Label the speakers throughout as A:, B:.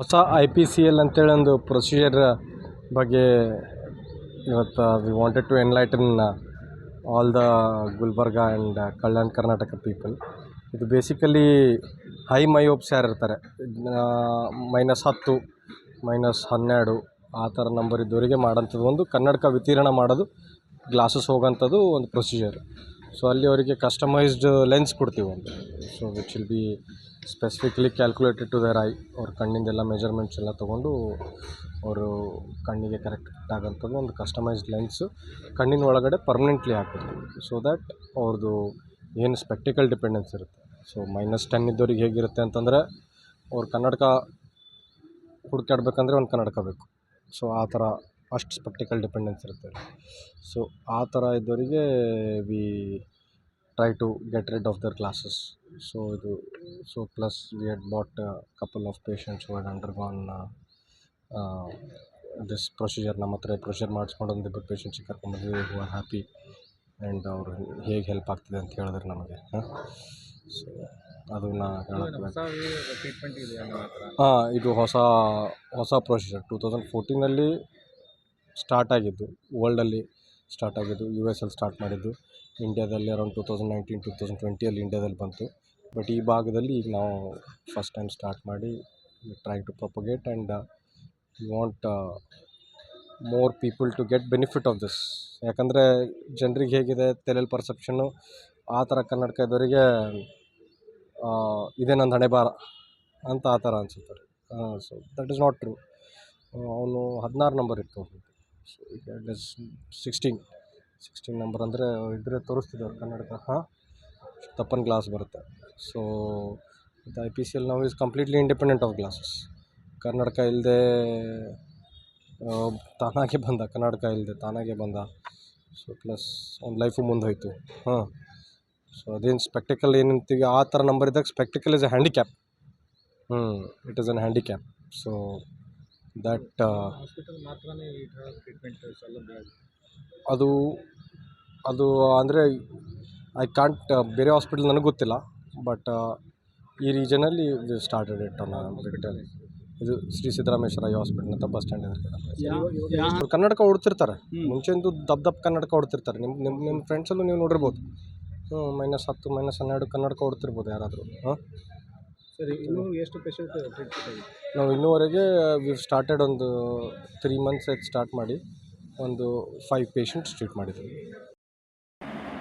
A: ಹೊಸ I P C L ಅಂತೇಳಿ ಒಂದು ಪ್ರೊಸೀಜರ್ ಬಗ್ಗೆ ಇವತ್ತು we wanted to enlighten all the Gulbarga and Kalyan Karnataka people ಇದು ಬೇಸಿಕಲಿ ಹೈ ಮೈಯೋಪ್ಸ್ ಯಾರು ಇರ್ತಾರೆ ಮೈನಸ್ ಹತ್ತು ಮೈನಸ್ ಹನ್ನೆರಡು, ಆ ಥರ ನಂಬರ್ ಇದ್ದವರಿಗೆ ಮಾಡೋಂಥದ್ದು ಒಂದು ಕನ್ನಡಕ ವಿತೀರ್ಣ ಮಾಡೋದು ಗ್ಲಾಸಸ್ ಹೋಗೋಂಥದ್ದು ಒಂದು ಪ್ರೊಸೀಜರ್ ಸೊ ಅಲ್ಲಿ ಅವರಿಗೆ ಕಸ್ಟಮೈಸ್ಡ್ ಲೆನ್ಸ್ ಕೊಡ್ತೀವಿ ಒಂದು so which will be specifically calculated to their eye ಅವ್ರ ಕಣ್ಣಿಂದೆಲ್ಲ ಮೆಜರ್ಮೆಂಟ್ಸ್ ಎಲ್ಲ ತೊಗೊಂಡು ಅವರು ಕಣ್ಣಿಗೆ ಕರೆಕ್ಟ್ ಆಗೋಂಥದ್ದು ಒಂದು ಕಸ್ಟಮೈಸ್ಡ್ ಲೆನ್ಸು ಕಣ್ಣಿನ ಒಳಗಡೆ ಪರ್ಮನೆಂಟ್ಲಿ ಹಾಕ್ಬಿಡ್ತೀವಿ ಸೊ ದ್ಯಾಟ್ ಅವ್ರದ್ದು ಏನು ಸ್ಪೆಕ್ಟಿಕಲ್ ಡಿಪೆಂಡೆನ್ಸ್ ಇರುತ್ತೆ. ಸೊ ಮೈನಸ್ ಟೆನ್ ಇದ್ದವ್ರಿಗೆ ಹೇಗಿರುತ್ತೆ ಅಂತಂದರೆ ಅವ್ರು ಕನ್ನಡಕ ಹುಡುಕಾಡ್ಬೇಕಂದ್ರೆ ಒಂದು ಕನ್ನಡಕ ಬೇಕು. ಸೊ ಆ ಥರ ಅಷ್ಟು ಸ್ಪೆಕ್ಟಿಕಲ್ ಡಿಪೆಂಡೆನ್ಸ್ ಇರುತ್ತೆ ಸೊ ಆ ಥರ ಇದ್ದವರಿಗೆ we try to get rid of their glasses so ಇದು so plus we had bought couple of patients who had undergone this procedure ನಮ್ಮ ಹತ್ರ ಪ್ರೊಸೀಜರ್ ಮಾಡಿಸ್ಕೊಂಡು ಒಂದಿಬ್ಬರು ಪೇಷಂಟ್ಸಿಗೆ ಕರ್ಕೊಂಡ್ಬಂದ್ವಿ ಯು ಆರ್ ಹ್ಯಾಪಿ ಆ್ಯಂಡ್ ಅವರು ಹೇಗೆ ಹೆಲ್ಪ್ ಆಗ್ತಿದೆ ಅಂತ ಹೇಳಿದ್ರು ನಮಗೆ. ಹಾಂ? ಸೊ ಅದನ್ನು ಹೇಳಕ್ಕೆ ಹಾಂ ಇದು ಹೊಸ ಹೊಸ ಪ್ರೊಸೀಜರ್ ಟೂ ತೌಸಂಡ್ ಫೋರ್ಟೀನಲ್ಲಿ ಸ್ಟಾರ್ಟ್ ಆಗಿದ್ದು, ವರ್ಲ್ಡಲ್ಲಿ ಸ್ಟಾರ್ಟ್ ಆಗಿದ್ದು ಯು ಎಸ್ ಅಲ್ಲಿ ಸ್ಟಾರ್ಟ್ ಮಾಡಿದ್ದು, ಇಂಡ್ಯಾದಲ್ಲಿ around two thousand nineteen two thousand ಟ್ವೆಂಟಿಯಲ್ಲಿ ಇಂಡ್ಯಾದಲ್ಲಿ ಬಂತು. ಬಟ್ ಈ ಭಾಗದಲ್ಲಿ ಈಗ ನಾವು ಫಸ್ಟ್ ಟೈಮ್ ಸ್ಟಾರ್ಟ್ ಮಾಡಿ try to propagate and you want more people to get benefit of this ಯಾಕಂದರೆ ಜನರಿಗೆ ಹೇಗಿದೆ ತಲೆಯಲ್ಲಿ ಪರ್ಸೆಪ್ಷನ್ನು ಆ ಥರ ಕನ್ನಡಕ ಇದ್ದವರಿಗೆ ಇದೇ ನಂದು ಹಣೆ ಬಾರ ಅಂತ ಆ ಥರ ಅನ್ಸುತ್ತೆ. So that is not true ಅವನು ಹದಿನಾರು ನಂಬರ್ ಇತ್ತು. ಸಿಕ್ಸ್ಟೀನ್ ಸಿಕ್ಸ್ಟೀನ್ ನಂಬರ್ ಅಂದರೆ ಇದ್ರೆ ತೋರಿಸ್ತಿದ್ದಾರೆ ಕನ್ನಡಕ. ಹಾಂ, ತಪ್ಪನ್ ಗ್ಲಾಸ್ ಬರುತ್ತೆ. ಸೊ ಇದು ಐ ಪಿ ಸಿ ಎಲ್ ನಾವು is completely independent of glasses ಕನ್ನಡಕ ಇಲ್ಲದೆ ತಾನಾಗೆ ಬಂದ, ಕನ್ನಡಕ ಇಲ್ಲದೆ ತಾನಾಗೆ ಬಂದ. ಸೊ ಪ್ಲಸ್ ಅವ್ನ ಲೈಫು ಮುಂದೆ ಹೋಯಿತು ಹಾಂ ಸೊ ಅದೇನು ಸ್ಪೆಕ್ಟಿಕಲ್ ಏನಂತೀವಿ ಆ ಥರ ನಂಬರ್ ಇದ್ದಾಗ spectacle is a handicap hmm it is an handicap
B: so that ಈ ಸೌಲಭ್ಯ ಇದೆ
A: ಅದು ಅದು ಅಂದರೆ ಐ ಕಾಂಟ್ ಬೇರೆ ಹಾಸ್ಪಿಟಲ್ ನನಗೆ ಗೊತ್ತಿಲ್ಲ ಬಟ್ ಈ ರೀಜನಲ್ಲಿ ಇದು ಸ್ಟಾರ್ಟೆಡ್ ಇಟ್ ಅನ್ನ ಹಾಸ್ಪಿಟಲ್ ಇದು ಶ್ರೀ ಸಿದ್ದರಾಮೇಶ್ವರ ಐ ಹಾಸ್ಪಿಟಲ್ ಅಂತ ಬಸ್ ಸ್ಟ್ಯಾಂಡ್ ಇದೆ. ಕನ್ನಡಕ ಓಡ್ತಿರ್ತಾರೆ. ಮುಂಚೆಂದು ದಬ್ ದಬ್ ಕನ್ನಡಕ ಓಡ್ತಿರ್ತಾರೆ. ನಿಮ್ಮ ನಿಮ್ಮ ನಿಮ್ಮ ಫ್ರೆಂಡ್ಸಲ್ಲೂ ನೀವು ನೋಡಿರ್ಬೋದು. ಹ್ಞೂ ಮೈನಸ್ ಹತ್ತು ಮೈನಸ್ ಹನ್ನೆರಡು ಕನ್ನಡಕ ಓಡ್ತಿರ್ಬೋದು ಯಾರಾದರೂ. ಹಾಂ?
B: ಸರಿ ಇನ್ನೂ ಎಷ್ಟು ಪೇಷಂಟ್
A: ನಾವು ಇನ್ನೂವರೆಗೆ ವಿ ಸ್ಟಾರ್ಟೆಡ್ ಒಂದು ತ್ರೀ ಮಂತ್ಸ್ ಆಯ್ತು ಸ್ಟಾರ್ಟ್ ಮಾಡಿ. ಒಂದು ಫೈವ್ ಪೇಷಂಟ್ಸ್ ಟ್ರೀಟ್ ಮಾಡಿದ್ದೀವಿ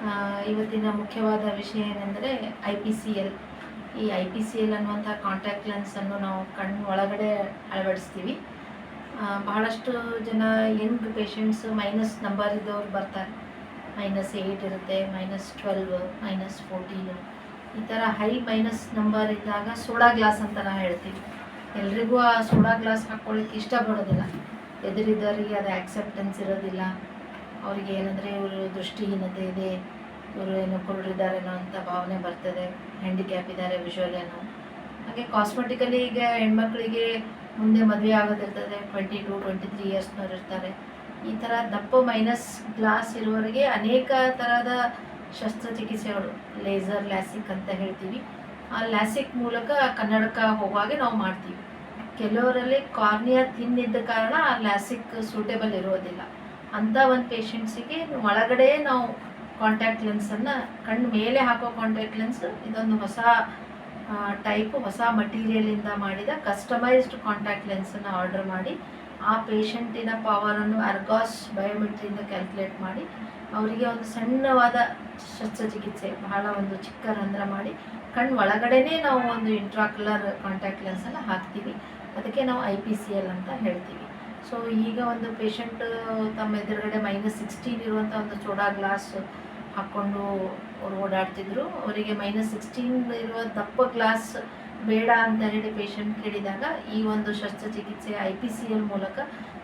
C: ಆ, ಇವತ್ತಿನ ಮುಖ್ಯವಾದ ವಿಷಯ ಏನೆಂದರೆ ಐ ಪಿ ಸಿ ಎಲ್ ಈ ಐ ಪಿ ಸಿ ಎಲ್ ಅನ್ನುವಂಥ ಕಾಂಟ್ಯಾಕ್ಟ್ ಲೆನ್ಸನ್ನು ನಾವು ಕಣ್ಣು ಒಳಗಡೆ ಅಳವಡಿಸ್ತೀವಿ. ಬಹಳಷ್ಟು ಜನ ಯಂಗ್ ಪೇಷಂಟ್ಸ್ ಮೈನಸ್ ನಂಬರ್ ಇದ್ದವ್ರು ಬರ್ತಾರೆ. ಮೈನಸ್ ಏಯ್ಟ್ ಇರುತ್ತೆ ಮೈನಸ್ ಟ್ವೆಲ್ವ್ ಮೈನಸ್ ಫೋರ್ಟೀನು ಈ ಥರ ಹೈ ಮೈನಸ್ ನಂಬರ್ ಇದ್ದಾಗ ಸೋಡಾ ಗ್ಲಾಸ್ ಅಂತ ನಾವು ಹೇಳ್ತೀವಿ. ಎಲ್ರಿಗೂ ಆ ಸೋಡಾ ಗ್ಲಾಸ್ ಹಾಕ್ಕೊಳ್ಳಿಕ್ಕೆ ಇಷ್ಟಪಡೋದಿಲ್ಲ. ಎದುರಿದ್ದವರಿಗೆ ಅದು ಆ್ಯಕ್ಸೆಪ್ಟೆನ್ಸ್ ಇರೋದಿಲ್ಲ. ಅವ್ರಿಗೆ ಏನಂದರೆ ಇವರು ದೃಷ್ಟಿಹೀನತೆ ಇದೆ, ಇವರು ಏನೋ ಕುರುಡಿದ್ದಾರೇನೋ ಅಂತ ಭಾವನೆ ಬರ್ತದೆ ಹ್ಯಾಂಡಿಕ್ಯಾಪ್ ಇದ್ದಾರೆ ವಿಜುವಲ್ ಏನೋ. ಹಾಗೆ ಕಾಸ್ಮೆಟಿಕಲಿ ಈಗ ಹೆಣ್ಮಕ್ಳಿಗೆ ಮುಂದೆ ಮದುವೆ ಆಗೋದಿರ್ತದೆ ಟ್ವೆಂಟಿ ಟು ಟ್ವೆಂಟಿ ತ್ರೀ ಇಯರ್ಸ್ನವ್ರು ಇರ್ತಾರೆ. ಈ ಥರ ದಪ್ಪ ಮೈನಸ್ ಗ್ಲಾಸ್ ಇರುವವರಿಗೆ ಅನೇಕ ಥರದ ಶಸ್ತ್ರಚಿಕಿತ್ಸೆಗಳು ಲೇಸರ್, ಲ್ಯಾಸಿಕ್ ಅಂತ ಹೇಳ್ತೀವಿ. ಆ ಲ್ಯಾಸಿಕ್ ಮೂಲಕ ಕನ್ನಡಕ ಹೋಗುವಾಗೆ ನಾವು ಮಾಡ್ತೀವಿ. ಕೆಲವರಲ್ಲಿ ಕಾರ್ನಿಯಾ ತಿನ್ನಿದ್ದ ಕಾರಣ ಆ ಲ್ಯಾಸಿಕ್ ಸೂಟೇಬಲ್ ಇರೋದಿಲ್ಲ. ಅಂಥ ಒಂದು ಪೇಷಂಟ್ಸಿಗೆ ಒಳಗಡೆ ನಾವು ಕಾಂಟ್ಯಾಕ್ಟ್ ಲೆನ್ಸನ್ನು ಕಣ್ಣು ಮೇಲೆ ಹಾಕೋ ಕಾಂಟ್ಯಾಕ್ಟ್ ಲೆನ್ಸ್ ಇದೊಂದು ಹೊಸ ಟೈಪ್ ಹೊಸ ಮಟೀರಿಯಲಿಂದ ಮಾಡಿದ ಕಸ್ಟಮೈಸ್ಡ್ ಕಾಂಟ್ಯಾಕ್ಟ್ ಲೆನ್ಸನ್ನು ಆರ್ಡರ್ ಮಾಡಿ ಆ ಪೇಷಂಟಿನ ಪವರನ್ನು ಅರ್ಗಾಸ್ ಬಯೋಮೆಟ್ರಿಯಿಂದ ಕ್ಯಾಲ್ಕುಲೇಟ್ ಮಾಡಿ, ಅವರಿಗೆ ಒಂದು ಸಣ್ಣವಾದ ಶಸ್ತ್ರಚಿಕಿತ್ಸೆ, ಬಹಳ ಒಂದು ಚಿಕ್ಕ ರಂಧ್ರ ಮಾಡಿ ಕಣ್ಣು ಒಳಗಡೆನೇ ನಾವು ಒಂದು ಇಂಟ್ರಾಕ್ಯುಲರ್ ಕಾಂಟ್ಯಾಕ್ಟ್ ಲೆನ್ಸನ್ನು ಹಾಕ್ತೀವಿ. ಅದಕ್ಕೆ ನಾವು ಐ ಪಿ ಸಿ ಎಲ್ ಅಂತ ಹೇಳ್ತೀವಿ. ಸೊ ಈಗ ಒಂದು ಪೇಷಂಟ್ ತಮ್ಮ ಎದುರುಗಡೆ ಮೈನಸ್ ಸಿಕ್ಸ್ಟೀನ್ ಇರುವಂಥ ಒಂದು ಚೋಡಾ ಗ್ಲಾಸ್ ಹಾಕ್ಕೊಂಡು ಅವರು ಓಡಾಡ್ತಿದ್ರು. ಅವರಿಗೆ ಮೈನಸ್ ಸಿಕ್ಸ್ಟೀನ್ ಇರುವ ದಪ್ಪ ಗ್ಲಾಸ್ ಬೇಡ ಅಂತ ಹೇಳಿ ಪೇಷಂಟ್ ಕೇಳಿದಾಗ ಈ ಒಂದು ಶಸ್ತ್ರಚಿಕಿತ್ಸೆ ಐ ಪಿ ಸಿ ಎಲ್ ಮೂಲಕ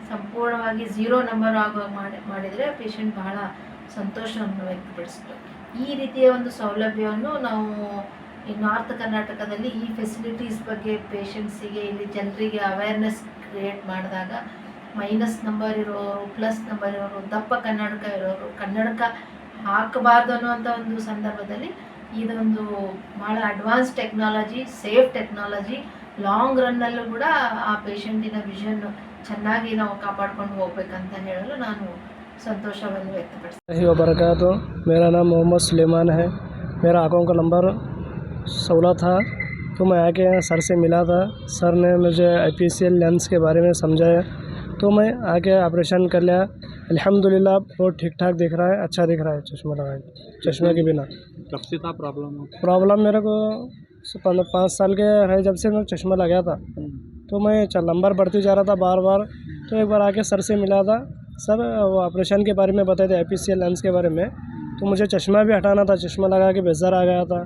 C: ಸಂಪೂರ್ಣವಾಗಿ ಝೀರೋ ನಂಬರ್ ಆಗುವ ಮಾಡಿ, ಮಾಡಿದರೆ ಪೇಷಂಟ್ ಬಹಳ ಸಂತೋಷವನ್ನು ವ್ಯಕ್ತಪಡಿಸಿತು ಈ ರೀತಿಯ ಒಂದು ಸೌಲಭ್ಯವನ್ನು ನಾವು ಈ ನಾರ್ತ್ ಕರ್ನಾಟಕದಲ್ಲಿ ಈ ಫೆಸಿಲಿಟೀಸ್ ಬಗ್ಗೆ ಪೇಷಂಟ್ಸಿಗೆ ಇಲ್ಲಿ ಜನರಿಗೆ ಅವೇರ್ನೆಸ್ ಕ್ರಿಯೇಟ್ ಮಾಡಿದಾಗ ಮೈನಸ್ ನಂಬರ್ ಇರೋರು ಪ್ಲಸ್ ನಂಬರ್ ಇರೋರು, ದಪ್ಪ ಕನ್ನಡಕ ಇರೋರು, ಕನ್ನಡಕ ಹಾಕಬಾರ್ದು ಅನ್ನುವಂಥ ಒಂದು ಸಂದರ್ಭದಲ್ಲಿ ಇದೊಂದು ಭಾಳ advance technology safe technology long ರನ್ನಲ್ಲೂ ಕೂಡ ಆ ಪೇಷಂಟಿನ ವಿಷನ್ ಚೆನ್ನಾಗಿ ನಾವು ಕಾಪಾಡ್ಕೊಂಡು ಹೋಗ್ಬೇಕಂತ ಹೇಳಲು ನಾನು ಸಂತೋಷವನ್ನು ವ್ಯಕ್ತಪಡಿಸ್ತೀನಿ
D: ही वबरकत मेरा नाम मोहम्मद सुलेमान है मेरा आंखों का नंबर सोलह था तो मैं आके सर से मिला था सर ने मुझे आई लेंस के बारे में समझाया तो मैं आके ऑपरेशन कर लिया अल्हम्दुलिल्लाह बहुत ठीक ठाक दिख रहा है अच्छा दिख रहा है चश्मा लगाए। चश्मे के बिना।
B: कब से था प्रॉब्लम
D: प्रॉब्लम मेरे को पाँच साल के रहे जब से मैं चश्मा लगाया था। तो मैं नंबर बढ़ती जा रहा था बार बार तो एक बार आके सर से मिला था। सर वो ऑपरेशन के बारे में बताए थे आई लेंस के बारे में। तो मुझे चश्मा भी हटाना था चश्मा लगा के बेजार आ गया था।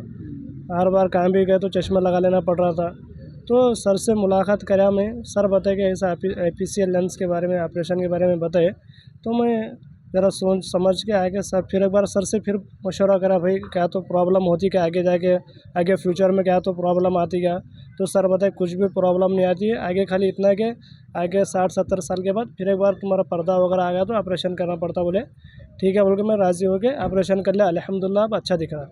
D: हर बार कहाँ भी गए तो चश्मा लगा लेना पड़ रहा था। तो सर से मुलाकात करा मैं। सर बताए कि ऐसा I P C L lens के बारे में ऑपरेशन के बारे में बताए। तो मैं ज़रा सोच, समझ के आगे सर फिर एक बार सर से फिर मशवरा करा, भाई, क्या तो प्रॉब्लम होती क्या? आगे जाके, आगे फ्यूचर में क्या तो प्रॉब्लम आती क्या? तो सर बताए, कुछ भी प्रॉब्लम नहीं आती है। आगे खाली इतना कि, आगे साठ, सत्तर साल के बाद फिर एक बार तुम्हारा पर्दा वगैरह आ गया तो ऑपरेशन करना पड़ता बोले। ठीक है, बोल के मैं राज़ी हो के ऑपरेशन कर लिया। अलहमदिल्ला अब अच्छा दिख रहा